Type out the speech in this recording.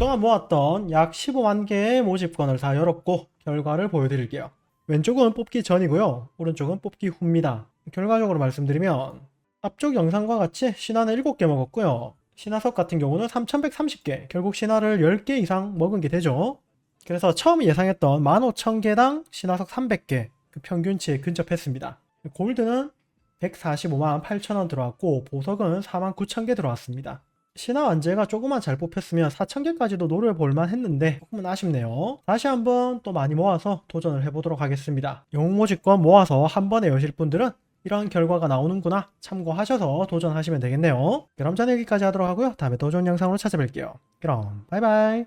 그동안 모았던 약 15만 개의 모집권을 다 열었고 결과를 보여드릴게요. 왼쪽은 뽑기 전이고요. 오른쪽은 뽑기 후입니다. 결과적으로 말씀드리면 앞쪽 영상과 같이 신화는 7개 먹었고요. 신화석 같은 경우는 3130개, 결국 신화를 10개 이상 먹은 게 되죠. 그래서 처음 예상했던 15,000개당 신화석 300개, 그 평균치에 근접했습니다. 골드는 145만 8천원 들어왔고 보석은 4만 9천 개 들어왔습니다. 신화 완제가 조금만 잘 뽑혔으면 4,000개까지도 노려볼만 했는데 조금은 아쉽네요. 다시 한번 또 많이 모아서 도전을 해보도록 하겠습니다. 영웅모집권 모아서 한 번에 여실 분들은 이런 결과가 나오는구나 참고하셔서 도전하시면 되겠네요. 그럼 저는 여기까지 하도록 하고요. 다음에 더 좋은 영상으로 찾아뵐게요. 그럼 바이바이.